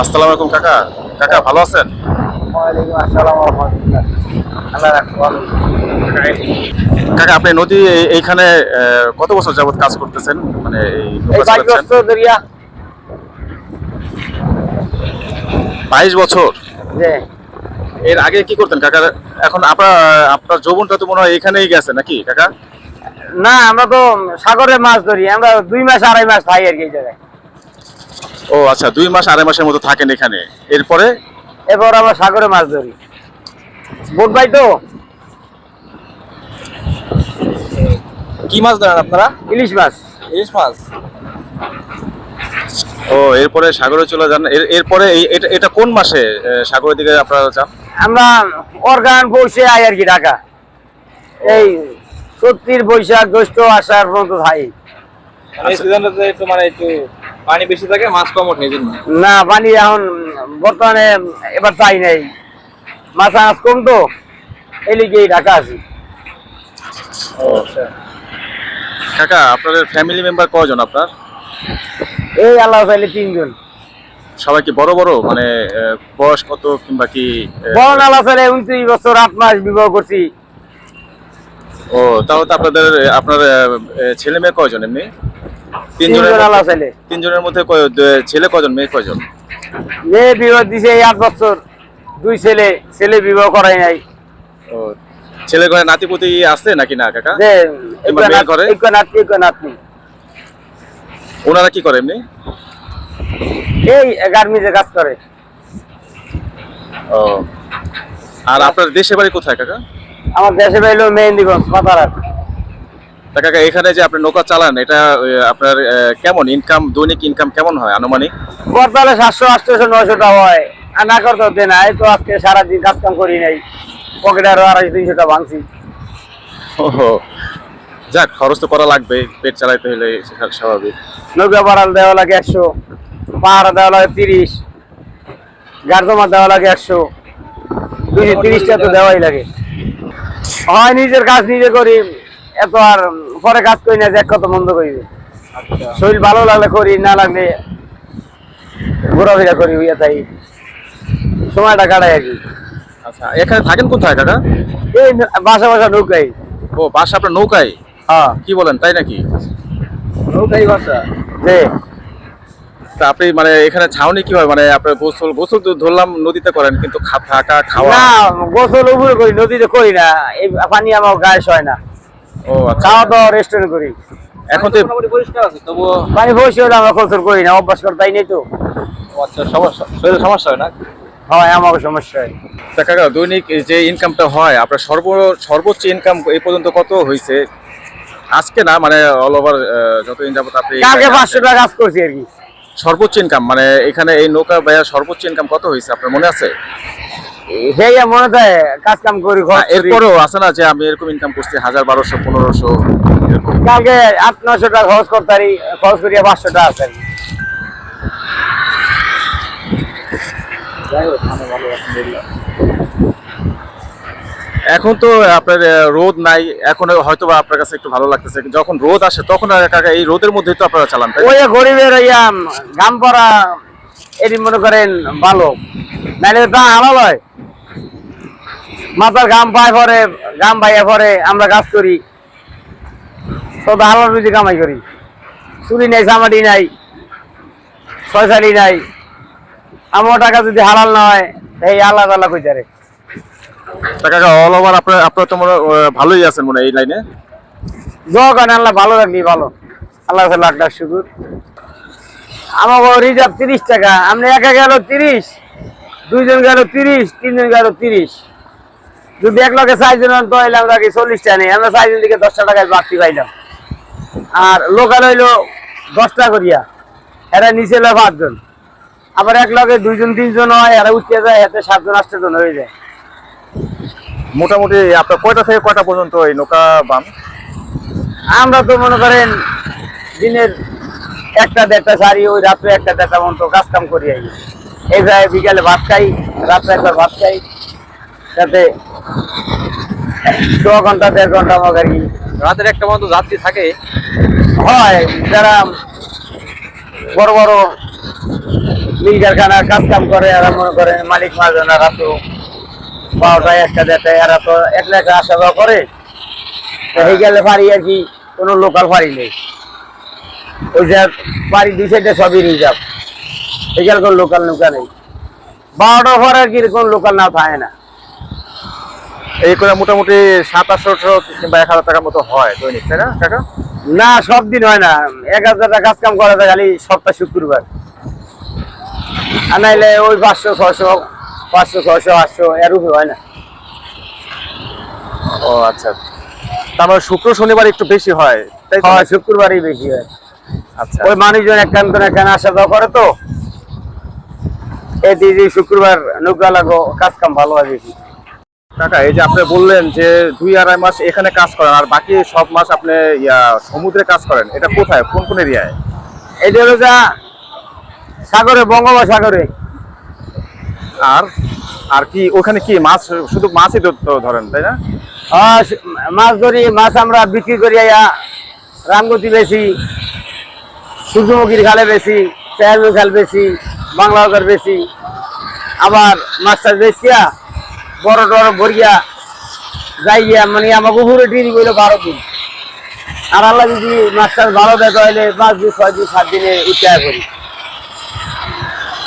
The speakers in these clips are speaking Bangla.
আসসালামু আলাইকুম কাকা। কাকা ভালো আছেন। কাকা আপনি নদী এইখানে কত বছর যাবত কাজ করতেছেন? মানে বাইশ বছর এর আগে কি করতেন কাকা? এখন আপনার আপনার যৌবনটা তো মনে হয় এখানেই গেছে নাকি কাকা? না আমরা তো সাগরে মাছ ধরি আমরা দুই মাস আড়াই মাস খাই আর কি জায়গায়। ও আচ্ছা দুই মাস আড়াই মাসের মতো থাকেন এখানে। এরপরে? এরপর আমরা সাগরে মাছ ধরি। বোট ভাই তো? কি মাছ ধরেন আপনারা? ইলিশ মাছ। ইলিশ মাছ? ও এরপরে সাগরে চলে যান। এর- এরপরে এটা এটা কোন মাসে সাগরের দিকে আপনারা যান? আমরা অর্গান পৌঁছে আই আর কি ঢাকা। এই সত্তর বৈশাখ জ্যৈষ্ঠ আষাঢ় পর্যন্ত থাই মানে এই সিজনটাতে একটু মানে একটু পানি বেশি থাকে মাছ কম ওঠে এই না পানি এখন বর্তমানে এবার চাই নাই। মাছ আনাজ কম তো এই লিগে ঢাকা আছি। কাকা আপনাদের ফ্যামিলি মেম্বার কজন আপনার? এই আল্লাহ চাইলে তিনজন। সবাই কি বড় বড়? মানে বয়স কত কিংবা কি বড় আল্লাহ চাইলে উনত্রিশ বছর আট মাস বিবাহ করছি। ও তাহলে তো আপনাদের আপনার ছেলে মেয়ে কয়জন এমনি? তিনজনের তিনজনের মধ্যে কয়- ছেলে কজন মেয়ে কয়জন? মেয়ে বিবাহ দিছে এই আট বছর দুই ছেলে ছেলে বিবাহ করাই নাই। ও ছেলে ঘরে নাতিপুতি আছে নাকি না কাকা? ঘরে? এক নাতনি। ওনারা কি করে এমনি? এই গার্মিজে কাজ করে। ও আর আপনার দেশে বাড়ি কোথায় কাকা? আমার দেশে পাইলো মেহেন্দিগঞ্জ পাতারাত তা কাকা এখানে যে আপনি নৌকা চালান এটা আপনার কেমন? ইনকাম দৈনিক ইনকাম কেমন হয় আনুমানিক? বর্তমানে সাতশো আটশোশো নয়শোটা হয়। আর না করতে হতে না এই তো আজকে সারাদিন কাজ কাম করি নাই। পকেটে আরও আড়াইশো তিনশোটা ভাঙছি। ও যাক খরচ তো করা লাগবে পেট চালাইতে হলে স্বাভাবিক। নৌকা বাড়াল দেওয়া লাগে একশো পাহাড়া দেওয়া লাগে তিরিশ গার্জমা দেওয়া লাগে একশো দুইশো তিরিশটা তো দেওয়াই লাগে। হয় নিজের কাজ নিজে করি এত আর পরে কাজ করি না যে এক কত মন্দ করিবে শরীর ভালো লাগলে করি না লাগলে ঘোরাফেরা করি হইয়া তাই। সময়টা কাটাই আর কি। আচ্ছা এখানে থাকেন কোথায় কাকা? এই বাসা বাসা নৌকাই ও বাসা আপনার নৌকায়? হ্যাঁ। কি বলেন তাই নাকি? নৌকাই বাসা। যে তা আপনি মানে এখানে ছাউনি কি হয় মানে আপনার গোসল গোসল তো ধরলাম নদীতে করেন কিন্তু থাকা খাওয়া? না গোসল উপরে করি নদীতে করি না এই পানি আমার গায়ে হয় না। ও আচ্ছা। খাওয়া দাওয়া রেস্টুরেন্ট করি। এখন তো পরিষ্কার আছে তবুও পানি আমরা গোসল করি না অভ্যাস করে তাই নেই তো। আচ্ছা সমস্যা শরীরে সমস্যা হয় না? হয় আমার সমস্যা হয়। কাকা দৈনিক যে ইনকামটা হয় আপনার সর্ব সর্বোচ্চ ইনকাম এই পর্যন্ত কত হয়েছে আজকে না মানে অল ওভার যতদিন যাবত আপনি কালকে এখানে পাঁচশো টাকা কাজ করছি আর কি। সর্বোচ্চ ইনকাম মানে এখানে এই নৌকা ভাইয়া সর্বোচ্চ ইনকাম কত হয়েছে আপনার মনে আছে? মনে হয় কাজ কাম করি এরপরেও আছে না যে আমি এরকম ইনকাম করছি হাজার বারোশো পনেরোশো কালকে আট নশো টাকা খরচ করতে পারি খরচ করিয়া পাঁচশো টাকা আছে এখন তো আপনার রোদ নাই এখন হয়তো বা আপনার কাছে একটু ভালো লাগতেছে যখন রোদ আসে তখন কাকা এই রোদের মধ্যে তো আপনারা চালান ওই গরিবের গাম পরা এটি মনে করেন ভালো। নাইলে তা হালাল হয়। মাথার গাম পায় পরে গাম পাইয়া পরে আমরা কাজ করি। তো হালাল রুজি কামাই করি। চুরি নাই চামাটি নাই ছয়সারি নাই। আমার টাকা যদি হালাল না হয় এই আল্লাহ আল্লাহ কইতারে তা কাকা অল ওভার আপনার আপনারা তো হয়, আহ, ভালোই আছেন মনে এই লাইনে? যখন আল্লাহ ভালো রাখবি ভালো। আল্লাহ লাখ লাখ শুকুর। আমাকে রিজার্ভ তিরিশ টাকা আপনি একা গেল তিরিশ দুইজন গেল তিরিশ তিনজন গেল তিরিশ। যদি এক লগে চারজন হন তো এলাম রাখি চল্লিশ টাকা নেই আমরা চারজন দিকে দশটা টাকায় বাড়তি পাইলাম। আর লোকাল হইল দশটা করিয়া। এরা নিচে এলো পাঁচজন। আবার এক লগে দুইজন তিনজন হয় এরা উঠতে যায় এতে সাতজন আটটা জন হয়ে যায়। মোটামুটি আপনার কয়টা থেকে কয়টা পর্যন্ত এই নৌকা বান আমরা তো মনে করেন দিনের একটা দেড়টা সারি ওই রাত্রে একটা দেড়টা মতো কাজ কাম করি এই বিকালে ভাত খাই রাত্রে একবার ভাত খাই। যাতে ছ ঘণ্টা দেড় ঘণ্টা আর কি। রাতের একটা মতো যাত্রী থাকে? হয় যারা বড় বড় মিল কারখানা কাজ কাম করে এরা মনে করে মালিক মাঝানারা তো বারোটায় একটা দেড়টায় এরা তো একলা একটা আসা যাওয়া করে। এই গেলে পারি আর কি কোনো লোকাল পারি নেই। ওই যে বাড়ি দুই সাইডে সবই রিজার্ভ এই গেলে কোনো লোকাল নৌকা নেই। বারোটার পর আর কি কোনো লোকাল না থাকে না। এই করে মোটামুটি সাত আটশো কিংবা এক হাজার টাকার মতো হয় দৈনিক তাই না কাকা? না সব দিন হয় না। এক হাজার টাকা কাজ কাম করা যায় খালি সপ্তাহ শুক্রবার। আর নাইলে ওই পাঁচশো ছশো পাঁচশো ছশো আটশো এর উপরে হয় না। ও আচ্ছা। তার মানে শুক্র শনিবার একটু বেশি হয় তাই হয় শুক্রবারই বেশি হয়। আচ্ছা। ওই মানুষজন একখান করে একখান আসা যাওয়া করে তো। এই দিদি শুক্রবার নৌকা লাগো কাজ কাম ভালো হয় বেশি। কাকা এই যে আপনি বললেন যে দুই আড়াই মাস এখানে কাজ করেন আর বাকি সব মাস আপনি ইয়া সমুদ্রে কাজ করেন এটা কোথায়? কোন কোন এরিয়ায়? এটা হলো যা সাগরে বঙ্গোপসাগরে। আর আর কি ওখানে কি মাছ শুধু মাছই ধরেন তাই না? আহ, মাছ ধরি মাছ আমরা বিক্রি করি রামগতি বেশি সূর্যমুখীর খালে বেশি চেয়ারমুখ খাল বেশি বাংলা বেশি আবার মাছ মাছটা বেশিয়া বড় টড় ভরিয়া যাইয়া মানে আমাকে উপরে ডিরি বইলো বারো দিন। আর আল্লাহ যদি মাছটা ভালো দেয় তাহলে পাঁচ দিন ছয় দিন সাত দিনে উচ্চায় করি।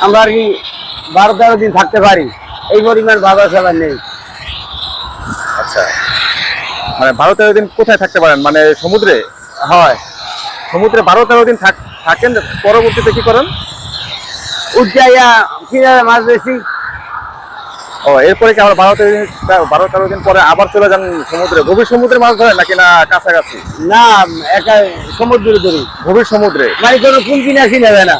আমরা আর কি বারো তেরো দিন থাকতে পারি। এই পরিমাণ বাজার সাবার নেই। আচ্ছা। মানে বারো তেরো দিন কোথায় থাকতে পারেন? মানে সমুদ্রে? হয়। সমুদ্রে বারো তেরো দিন থাক- থাকেন পরবর্তীতে কি করেন? উজ্জাইয়া কিনারে মাছ বেশি। ও এরপরে কি আবার বারো তেরো দিন বারো তেরো দিন পরে আবার চলে যান সমুদ্রে? গভীর সমুদ্রে মাছ ধরেন নাকি না কাছাকাছি? না একা সমুদ্রে ধরি। গভীর সমুদ্রে? মানে কোনো কোন কিনা কিনে না।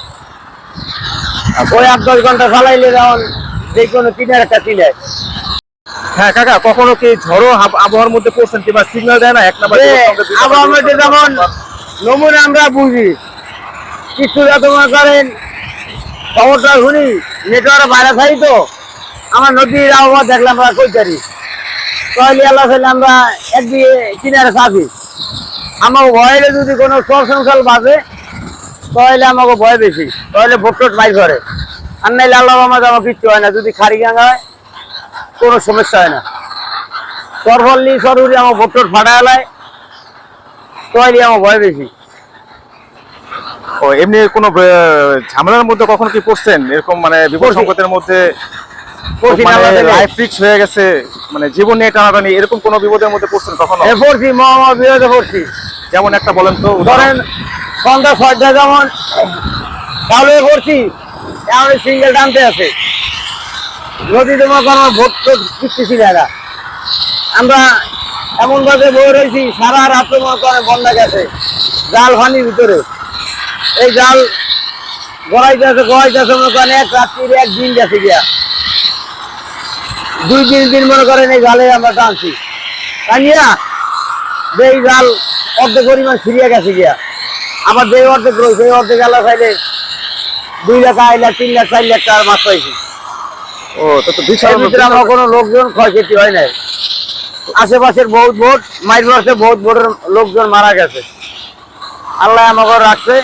ওই আট দশ ঘণ্টা চালাইলে যেমন যে কোনো কিনার একটা কিনে। হ্যাঁ কাকা কখনো কি ঝড়ো আব- আবহাওয়ার মধ্যে পড়ছেন কিংবা সিগন্যাল দেয় না? এক নাম্বার আবহাওয়ার মধ্যে যেমন নমুনা আমরা বুঝি কিছু যত মনে করেন খবরটা শুনি নেটওয়ার্ক বাইরে থাকি তো। আমার নদীর আবহাওয়া দেখলাম আমরা কই পারি তাহলে আল্লাহ তাহলে আমরা একদিকে কিনারে থাকি আমার ভয়েলে যদি কোনো সংসাল বাজে তাহলে আমাকে ভয় বেশি। তাহলে ভোটটোট মাই করে আর নাইলে আল্লাহ আমার আমার কিচ্ছু হয় না। যদি খারি গাঙ্গা হয় কোনো সমস্যা হয় না। চর ফললি সরুরি আমার ভোটটোট ফাটা এলায় তাহলে আমার ভয় বেশি। ও এমনি কোনো ঝামেলার মধ্যে কখনো কি পড়ছেন? এরকম মানে বিপদ। সংকটের মধ্যে মানে আল্লাহ থেকে। লাইফ ফিক্স হয়ে গেছে মানে জীবন নিয়ে টানাটানি এরকম কোনো বিপদের মধ্যে পড়ছেন কখনো? পড়ছি মহা বিরোধে পড়ছি। যেমন একটা বলেন তো ধরেন সন্ধ্যা ছয়টা যেমন তাহলে পড়ছি এমন সিঙ্গেল টানতে আছে। নদী তোমার কোনো ভোট কিচ্ছুছি না আমরা এমন ভাবে বয়ে রয়েছি সারা রাত তোমার করে বন্যা গেছে জাল পানির ভিতরে। এই জাল গড়াইতেছে গড়াইতেছে মনে করেন এক রাত্রির এক দিন গেছে গিয়া। দুই তিন দিন মনে করেন এই জালে আমরা টানছি। টানিয়া যে এই জাল অর্ধেক পরিমাণ ফিরিয়ে গেছে গিয়া। আবার যে অর্ধেক রয়েছে এই অর্ধেক আল্লাহ চাইলে দুই লাখ আড়াই লাখ তিন লাখ চার লাখ টাকার মাছ পাইছি। ও তো বিশাল আমার কোনো লোকজন ক্ষয়ক্ষতি হয় নাই। আশেপাশের বহুত ভোট মাইর বসে বহুত ভোটের লোকজন মারা গেছে। আল্লাহ আমাকে রাখছে।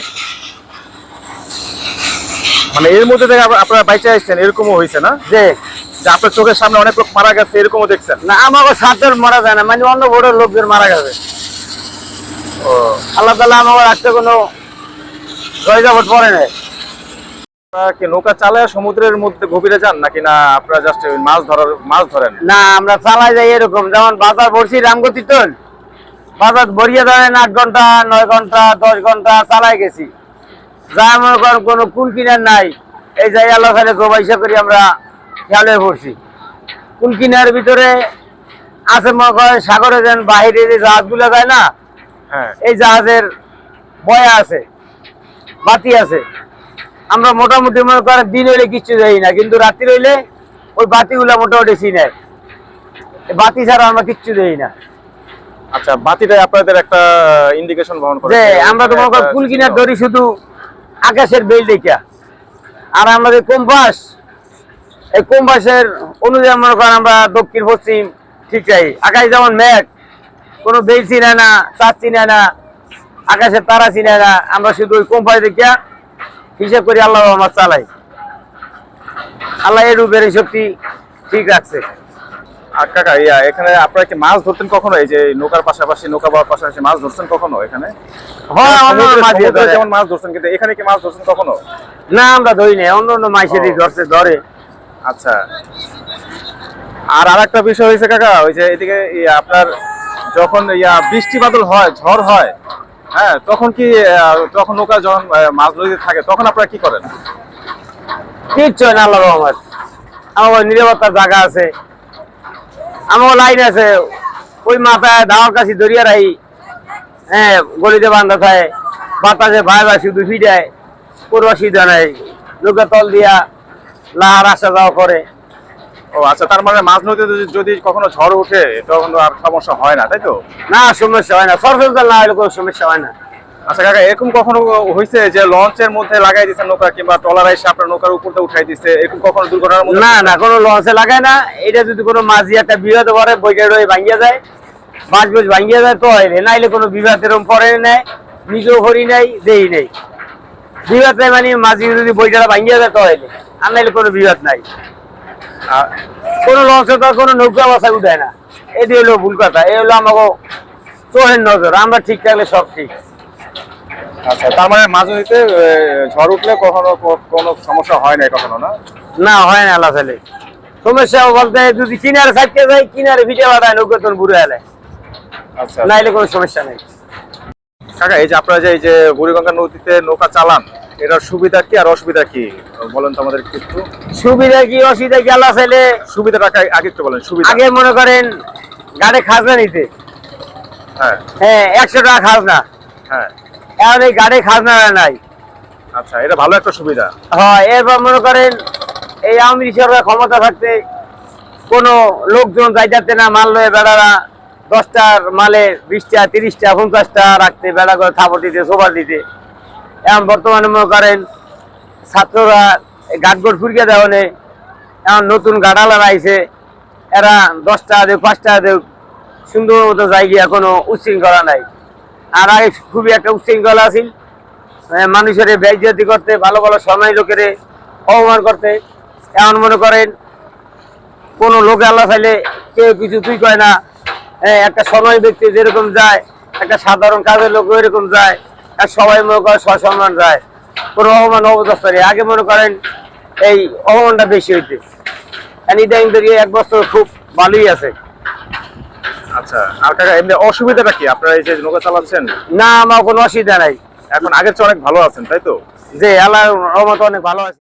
মানে এর মধ্যে থেকে আপনারা বাইচে আসছেন এরকমও হয়েছে না? যে যে আপনার চোখের সামনে অনেক লোক মারা গেছে এরকমও দেখছেন? না আমাকে সাতের মারা যায় না মানে অন্য ভোটের লোকজন মারা গেছে। ও। আল্লাহ তালা আমাকে রাখতে কোনো জয়জাবট পড়ে নাই। কি নৌকা চালায় সমুদ্রের মধ্যে গভীরে যান নাকি না আপনারা জাস্ট মাছ ধরার মাছ ধরেন? না আমরা চালাই যাই এরকম যেমন বাজার ভরছি রামগতি টন বাজার ভরিয়ে ধরেন আট ঘণ্টা নয় ঘণ্টা দশ ঘণ্টা চালাই গেছি। যা মনে করেন কোনো কুল কিনার নাই। এই যাই আল্লাহ খালে গোবাইসা করি আমরা খেয়ালে পড়ছি। কুলকিনার ভিতরে আছে মনে করেন সাগরে যেন বাহিরে যে জাহাজগুলো যায় না হ্যাঁ। এই জাহাজের বয়া আছে বাতি আছে। আমরা মোটামুটি মনে করেন দিন হইলে কিচ্ছু যাই না কিন্তু রাত্রি হইলে ওই বাতিগুলো মোটামুটি এই বাতি ছাড়া আমরা কিচ্ছু দেই না। আচ্ছা বাতিটাই আপনাদের একটা ইন্ডিকেশন বহন করে যে আমরা তো মনে একটা কুল কিনার ধরি শুধু আকাশের বেল দেখা আর আমাদের কম্পাস এই কম্পাসের অনুযায়ী মনে করেন আমরা দক্ষিণ পশ্চিম ঠিক চাই আকাশ যেমন মেঘ কোনো বেল চিনে না চাঁদ চিনে না আকাশের তারা চিনে না আমরা শুধু ওই কম্পাস দেখিয়া হিসাব করি আল্লাহ আমার চালাই। আল্লাহ এর উপরে শক্তি ঠিক রাখছে। কাকা ইয়া এখানে আপনারা কি মাছ ধরতেন কখনো? এই যে নৌকার পাশাপাশি নৌকা বাওয়ার পাশাপাশি মাছ ধরছেন কখনো এখানে? হয়। যেমন মাছ ধরছেন কিন্তু এখানে কি মাছ ধরছেন কখনো? না আমরা ধরি নাই। অন্য অন্য মাইসেরই ও। ধরছে ধরে। আচ্ছা। আর আরেকটা বিষয় হয়েছে কাকা, ওই যে এদিকে আপনার যখন ইয়া বৃষ্টি বাদল হয়, ঝড় হয় হ্যাঁ তখন কি তখন নৌকা যখন মাছ নদীতে থাকে, তখন আপনারা কি করেন? কিচ্ছু না আল্লাহ রহমত। আমার নিরাপত্তার জায়গা আছে। আমার লাইন আছে। ওই মাথায় ধাওয়ার কাছে দরিয়া রাই হ্যাঁ গলিতে বান্ধা থাকে। বাতাসে ভাই ভাই শুধু ফিটায় কোনো অসুবিধা নাই। লোকের তল দিয়া লাহার আসা যাওয়া করে। ও আচ্ছা তার মানে মাছ নদীতে যদি- কখনো ঝড় ওঠে তখন আর সমস্যা হয় না তাই তো? না সমস্যা হয় না। সরকার না হলে কোনো সমস্যা হয় না। আচ্ছা কাকা এরকম কখনো হয়েছে যে লঞ্চের মধ্যে লাগাই দিচ্ছে নৌকা কিংবা ট্রলার এসে আপনার নৌকার উপর উঠাই দিচ্ছে এরকম কখনো দুর্ঘটনার মধ্যে? না না কোনো লসে লাগায় না। এটা যদি কোনো মাঝি একটা বিবাদ করে বইটা রয়ে ভাঙ্গিয়া যায়। বাঁশ বুঝ ভাঙ্গিয়া যায় তো হয় নাইলে কোনো বিবাদ এরকম পরে নেয় নিজেও করি নাই দেই নেই। বিবাদ মানে মাঝি যদি বইটা ভাঙ্গিয়া যায় তো হয় আর নাইলে কোনো বিবাদ নাই। আ- কোনো লসে তো কোনো নৌকা বাসা উঠায় না। এটি হলো ভুল কথা এই হলো আমাকে চোখের নজর আমরা ঠিক থাকলে সব ঠিক। আচ্ছা তার মানে নদীতে ঝড় উঠলে কখনো কোনো সমস্যা হয় না কখনো না? না হয় না আল্লাহ তাহলে সমস্যা বলতে যদি কিনারে সাইডকে যায় কিনারে ভিটে বাড়ায় নৌকা তোর বুড়ে এলে আচ্ছা। নাইলে কোনো সমস্যা নেই। কাকা এই যে আপনারা যে এই যে বুড়িগঙ্গা নদীতে নৌকা চালান এটার সুবিধা কি আর অসুবিধা কি? বলেন তো আমাদের একটু। সুবিধা কি অসুবিধা কি আল্লাহ চাইলে সুবিধাটা আগে- একটু বলেন সুবিধা। আগে মনে করেন গাড়ি খাজনা নিতে। হ্যাঁ। হ্যাঁ একশো টাকা খাজনা। হ্যাঁ। এখন এই গাড়ি খাজনা নাই। আচ্ছা এটা ভালো একটা সুবিধা। হয় এরপর মনে করেন এই আওয়ামী সরকার ক্ষমতা থাকতে কোনো লোকজন যাই যাতে না মাল লয়ে বেড়ারা দশটার মালে বিশটা তিরিশটা পঞ্চাশটা রাখতে বেড়া করে থাপড় দিতে সোবার দিতে। এখন বর্তমানে মনে করেন ছাত্ররা গাটগড় ফুরকে দেওয়ানে এখন নতুন গাড়ালার আইছে। এরা দশটা দেব পাঁচটা দেব সুন্দর মতো জায়গা কোনো উচ্ছৃঙ্খলা নাই। আর আগে খুবই একটা উচ্ছৃঙ্খলা আছিল। আহ, মানুষের বেজ্জতি করতে ভালো ভালো সময় লোকের অপমান করতে। এমন মনে করেন কোন লোকে আল্লাহ চাইলে কেউ কিছু তুই কয় না। হ্যাঁ, একটা সময় ব্যক্তি যেরকম যায় একটা সাধারণ কাজের লোক এরকম যায়। আর সবাই মনে করেন সসম্মান রায়। কোনো অপমান অবদস্ত নেই আগে মনে করেন এই অপমানটা বেশি হইতে। ইদানিং ধরে এক বছর খুব ভালোই আছে। আচ্ছা আপনার এমনি অসুবিধাটা কি? আপনারা এই যে নৌকা চালাচ্ছেন? না আমার কোনো অসুবিধা নাই। এখন আগের চেয়ে অনেক ভালো আছেন তাই তো? যে আল্লাহ রহমত অনেক ভালো আছে।